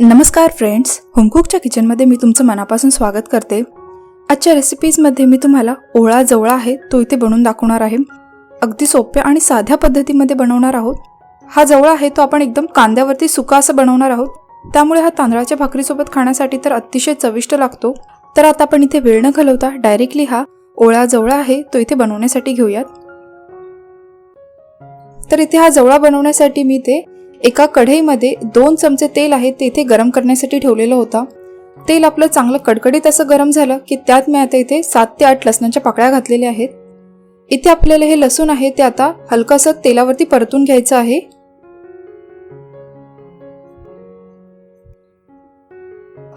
नमस्कार फ्रेंड्स होमकुकच्या किचनमध्ये मी तुमचं मनापासून स्वागत करते. आजच्या रेसिपीजमध्ये मी तुम्हाला ओळा जवळा आहे तो इथे बनवून दाखवणार आहे. अगदी सोप्या आणि साध्या पद्धतीमध्ये बनवणार आहोत. हा जवळा आहे तो आपण एकदम कांद्यावरती सुका असं बनवणार आहोत. त्यामुळे हा तांदळाच्या भाकरीसोबत खाण्यासाठी तर अतिशय चविष्ट लागतो. तर आता आपण इथे वेळ न घालवता डायरेक्टली हा ओळा जवळा आहे तो इथे बनवण्यासाठी घेऊयात. तर इथे हा जवळा बनवण्यासाठी मी ते एका कढईमध्ये दोन चमचे तेल आहे ते इथे गरम करण्यासाठी ठेवलेलं होतं. तेल आपलं चांगलं कडकडीत असं गरम झालं की त्यात मी आता इथे सात ते आठ लसणाच्या पाकळ्या घातलेल्या आहेत. इथे आपल्याला हे लसूण आहे ते आता हलकंसं तेलावरती परतून घ्यायचं आहे.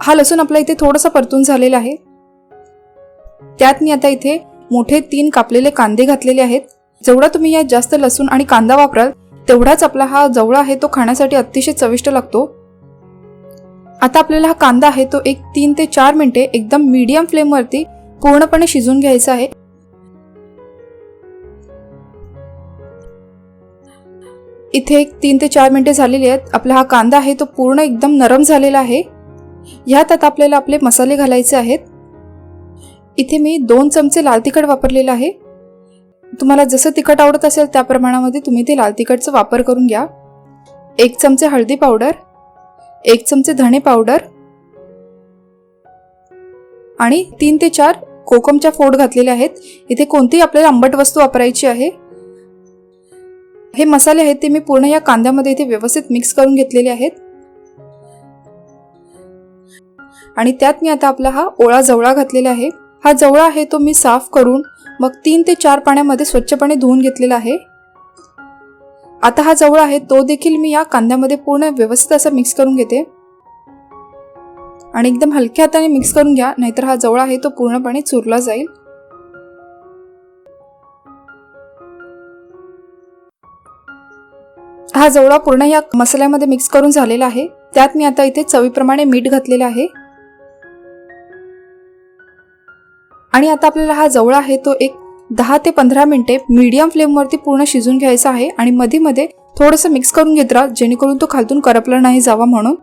हा लसूण आपला इथे थोडासा परतून झालेला आहे. त्यात मी आता इथे मोठे तीन कापलेले कांदे घातलेले आहेत. जेवढा तुम्ही यात जास्त लसूण आणि कांदा वापराल तेवढाच आपला हा जवळा आहे तो खाण्यासाठी अतिशय चविष्ट लागतो. आता आपल्याला हा कांदा आहे तो एक तीन ते चार मिनिटे एकदम मीडियम फ्लेमवरती पूर्णपणे शिजून घ्यायचा आहे. इथे एक तीन ते चार मिनिटे झालेली आहेत. आपला हा कांदा आहे तो पूर्ण एकदम नरम झालेला आहे. ह्यात आता आपल्याला आपले मसाले घालायचे आहेत. इथे मी दोन चमचे लाल तिखट वापरलेलं आहे. तुम्हाला जसं तिखट आवडत असेल त्या प्रमाणामध्ये तुम्ही ते लाल तिखटचा वापर करून घ्या. एक चमचे हळदी पावडर एक चमचे धणे पावडर आणि तीन ते चार कोकमच्या फोड घातलेले आहेत. इथे कोणतीही आपल्याला आंबट वस्तू वापरायची आहे. हे मसाले आहेत ते मी पूर्ण या कांद्यामध्ये इथे व्यवस्थित मिक्स करून घेतलेले आहेत. आणि त्यात मी आता आपला हा ओळा जवळा घातलेला आहे. हा जवळा आहे तो मी साफ करून मग तीन ते चार पाण्यामध्ये स्वच्छपणे धुवून घेतलेला आहे. आता हा जवळ आहे तो देखील मी या कांद्यामध्ये पूर्ण व्यवस्थित असा मिक्स करून घेते. आणि एकदम हलक्या हाताने मिक्स करून घ्या नाहीतर हा जवळ आहे तो पूर्णपणे चुरला जाईल. हा जवळा पूर्ण या मसाल्यामध्ये मिक्स करून झालेला आहे. त्यात मी आता इथे चवीप्रमाणे मीठ घातलेलं आहे. आणि आता आपल्याला हा जवळ आहे तो एक दहा ते पंधरा मिनिटे मीडियम फ्लेमवरती पूर्ण शिजून घ्यायचा आहे आणि मध्ये मध्ये थोडंसं मिक्स करून घेत राहा जेणेकरून तो खालतून करपला नाही जावा म्हणून.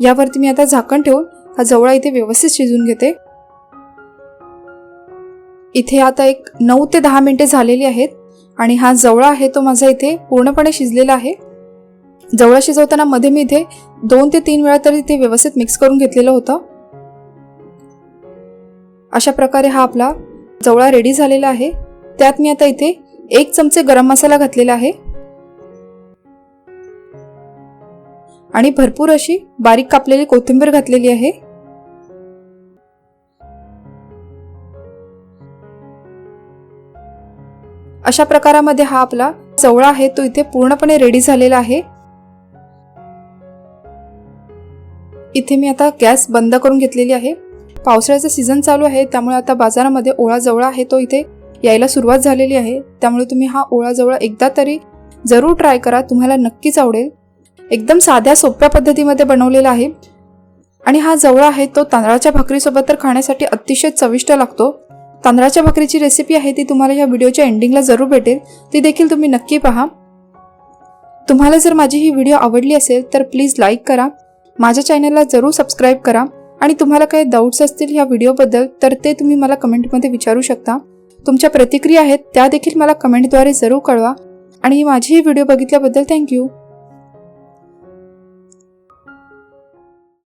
यावरती मी आता झाकण ठेवून हा जवळा इथे व्यवस्थित शिजून घेते. इथे आता एक नऊ ते दहा मिनिटे झालेली आहेत आणि हा जवळा आहे तो माझा इथे पूर्णपणे शिजलेला आहे. जवळा शिजवताना मध्ये मी इथे दोन ते तीन वेळा तरी इथे व्यवस्थित मिक्स करून घेतलेलं होतं. अशा प्रकारे हा आपला जवळा रेडी झालेला आहे. त्यात मी आता इथे एक चमचे गरम मसाला घातलेला आहे. आणि भरपूर अशी बारीक कापलेली कोथिंबीर घातलेली आहे. अशा प्रकारामध्ये हा आपला चवळा आहे तो इथे पूर्णपणे रेडी झालेला आहे. इथे मी आता गॅस बंद करून घेतलेली आहे. पावसाळ्याचं सीझन चालू आहे त्यामुळे आता बाजारामध्ये ओळा जवळा आहे तो इथे. यायला सुरुवात झालेली आहे त्यामुळे तुम्ही हा ओळा जवळा एकदा तरी जरूर ट्राय करा तुम्हाला नक्कीच आवडेल. एकदम साध्या सोप्या पद्धतीमध्ये बनवलेला आहे. आणि हा जवळा आहे तो तांदळाच्या भाकरीसोबत तर खाण्यासाठी अतिशय चविष्ट लागतो. तांदळाच्या भाकरीची रेसिपी आहे ती तुम्हाला या व्हिडिओच्या एंडिंगला जरूर भेटेल. ती देखील तुम्ही नक्की पहा. तुम्हाला जर माझी ही व्हिडिओ आवडली असेल तर प्लीज लाईक करा. माझ्या चॅनलला जरूर सबस्क्राईब करा. आणि तुम्हाला काही डाऊट्स असतील ह्या व्हिडिओबद्दल तर ते तुम्ही मला कमेंटमध्ये विचारू शकता. तुमच्या प्रतिक्रिया आहेत त्या देखील मला कमेंटद्वारे जरूर कळवा. आणि माझी ही व्हिडिओ बघितल्याबद्दल थँक्यू